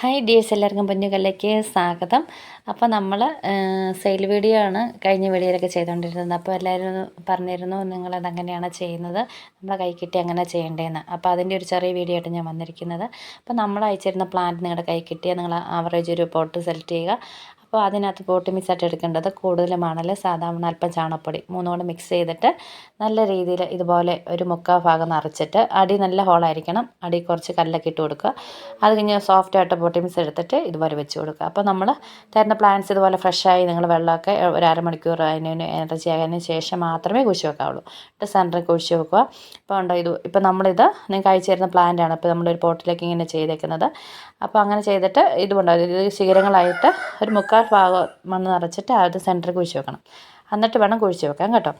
Hi dears എല്ലാവർക്കും പൊന്നുകല്ലേക്ക് സ്വാഗതം. അപ്പോൾ നമ്മൾ സെയിൽ വീഡിയോ ആണ് കഴിഞ്ഞ വീഡിയോയിലൊക്കെ ചെയ്തുകൊണ്ടിരുന്നത്. അപ്പോൾ എല്ലാവരും പറഞ്ഞിരുന്നു നിങ്ങളത് അങ്ങനെയാണ് ചെയ്യുന്നത്. നമ്മളെ കൈ കിട്ടി അങ്ങനെ ചെയ്യേണ്ടതെന്ന് അപ്പോൾ അതിന്റെ ഒരു ചെറിയ വീഡിയോ ആയിട്ട് ഞാൻ വന്നിരിക്കുന്നത്. അപ്പോൾ നമ്മൾ അയച്ചിരുന്ന പ്ലാന്റ് നിങ്ങളുടെ കൈ നിങ്ങൾ ആവറേജ് ഒരു പോട്ട് സെലക്ട് ചെയ്യുക. അപ്പോൾ അതിനകത്ത് പോട്ട് മിക്സായിട്ട് എടുക്കേണ്ടത് കൂടുതൽ മണൽ സാധാരണ അല്പം ചാണകപ്പൊടി മൂന്നുകൊണ്ട് മിക്സ് ചെയ്തിട്ട് നല്ല രീതിയിൽ ഇതുപോലെ ഒരു മുക്കാൽ ഭാഗം നിറച്ചിട്ട് അടി നല്ല ഹോളായിരിക്കണം അടി കുറച്ച് കല്ലൊക്കെ ഇട്ട് കൊടുക്കുക. അത് കഴിഞ്ഞ് സോഫ്റ്റായിട്ട് പോട്ടി മിക്സ് എടുത്തിട്ട് ഇതുപോലെ വെച്ച് കൊടുക്കുക. അപ്പോൾ നമ്മൾ തരുന്ന പ്ലാന്റ്സ് ഇതുപോലെ ഫ്രഷായി നിങ്ങൾ വെള്ളമൊക്കെ ഒരു അരമണിക്കൂർ അതിന് എനർജി ആയതിനു ശേഷം മാത്രമേ കുഴിച്ച് വെക്കാവുള്ളൂ. എന്നിട്ട് സെന്ററിൽ കുഴിച്ച് വെക്കുക. അപ്പോൾ ഉണ്ടോ ഇത് ഇപ്പോൾ നമ്മളിത് നിങ്ങൾക്ക് അയച്ചു തരുന്ന പ്ലാന്റാണ് ഇപ്പോൾ നമ്മളൊരു പോട്ടിലേക്ക് ഇങ്ങനെ ചെയ്തേക്കുന്നത്. അപ്പോൾ അങ്ങനെ ചെയ്തിട്ട് ഇതുകൊണ്ടോ ഇത് ശിഖരങ്ങളായിട്ട് ഒരു മുക്കാൽ ഭാഗം മണ്ണ് നിറച്ചിട്ട് അത് സെന്ററിൽ കുഴിച്ച് വെക്കണം. എന്നിട്ട് വേണം കുഴിച്ച് വെക്കാൻ കേട്ടോ.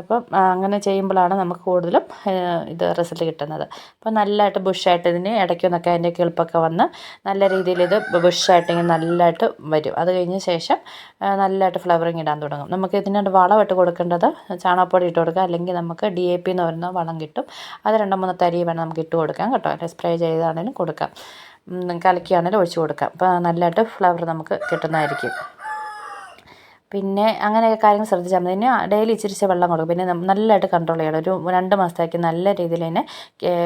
അപ്പം അങ്ങനെ ചെയ്യുമ്പോഴാണ് നമുക്ക് കൂടുതലും ഇത് റിസൾട്ട് കിട്ടുന്നത്. അപ്പോൾ നല്ലതായിട്ട് ബുഷായിട്ട് ഇതിന് ഇടയ്ക്കൊന്നൊക്കെ അതിന്റെ കിളിപ്പൊക്കെ വന്ന് നല്ല രീതിയിൽ ഇത് ബുഷായിട്ട് ഇങ്ങനെ നല്ലതായിട്ട് വരും. അത് കഴിഞ്ഞ ശേഷം നല്ലതായിട്ട് ഫ്ലവറിങ് ഇടാൻ തുടങ്ങും. നമുക്ക് ഇതിനൊരു വളമിട്ട് കൊടുക്കേണ്ടത് ചാണകപ്പൊടി ഇട്ട് കൊടുക്കുക. അല്ലെങ്കിൽ നമുക്ക് ഡി എ പി എന്ന് പറയുന്ന വളം കിട്ടും. അത് രണ്ടോ മൂന്നോ തരി വേണം നമുക്ക് ഇട്ട് കൊടുക്കാം കേട്ടോ. അല്ലെങ്കിൽ സ്പ്രേ ചെയ്താണെങ്കിലും കൊടുക്കാം. കലക്കിയാണെങ്കിലും ഒഴിച്ച് കൊടുക്കാം. അപ്പോൾ നല്ലതായിട്ട് ഫ്ലവർ നമുക്ക് കിട്ടുന്നതായിരിക്കും. പിന്നെ അങ്ങനെയൊക്കെ കാര്യങ്ങൾ ശ്രദ്ധിച്ചാൽ മതി. പിന്നെ ഡെയിലി ഇച്ചിരിച്ച് വെള്ളം കൊടുക്കും. പിന്നെ നല്ലതായിട്ട് കൺട്രോൾ ചെയ്യണം. ഒരു രണ്ട് മാസത്തേക്ക് നല്ല രീതിയിൽ തന്നെ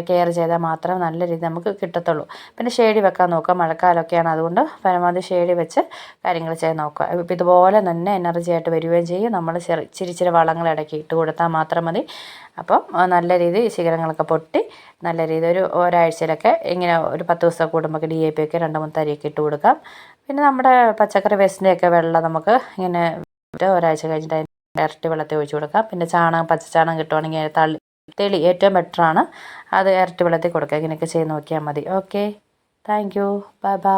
കെയർ ചെയ്താൽ മാത്രം നല്ല രീതിയിൽ നമുക്ക് കിട്ടത്തുള്ളൂ. പിന്നെ ഷേഡി വെക്കാൻ നോക്കുക. മഴക്കാലമൊക്കെയാണ്. അതുകൊണ്ട് പരമാവധി ഷേഡി വെച്ച് കാര്യങ്ങൾ ചെയ്യാൻ നോക്കുക. ഇപ്പം ഇതുപോലെ തന്നെ എനർജി ആയിട്ട് വരികയും ചെയ്യും. നമ്മൾ ചെറിയ ഇച്ചിരി വളങ്ങൾ ഇടയ്ക്ക് ഇട്ട് കൊടുത്താൽ മാത്രം മതി. അപ്പം നല്ല രീതിയിൽ ശിഖരങ്ങളൊക്കെ പൊട്ടി നല്ല രീതിയിൽ ഒരു ഒരാഴ്ചയിലൊക്കെ ഇങ്ങനെ ഒരു പത്ത് ദിവസം കൂടുമ്പോൾ ഡി എ പി ഒക്കെ രണ്ട് മൂന്ന് തരിയൊക്കെ ഇട്ട് കൊടുക്കാം. പിന്നെ നമ്മുടെ പച്ചക്കറി വേസ്റ്റിന്റെയൊക്കെ വെള്ളം നമുക്ക് ഇങ്ങനെ ഒരാഴ്ച കഴിഞ്ഞിട്ട് അതിന്റെ ഇരട്ടി വെള്ളത്തിൽ ഒഴിച്ചു കൊടുക്കാം. പിന്നെ ചാണകം പച്ചച്ചാണകം കിട്ടുവാണെങ്കിൽ തള്ളി തെളി ഏറ്റവും ബെറ്ററാണ് അത് ഇരട്ടി വെള്ളത്തിൽ കൊടുക്കുക ഇങ്ങനെയൊക്കെ ചെയ്ത് നോക്കിയാൽ മതി. Okay thank you bye bye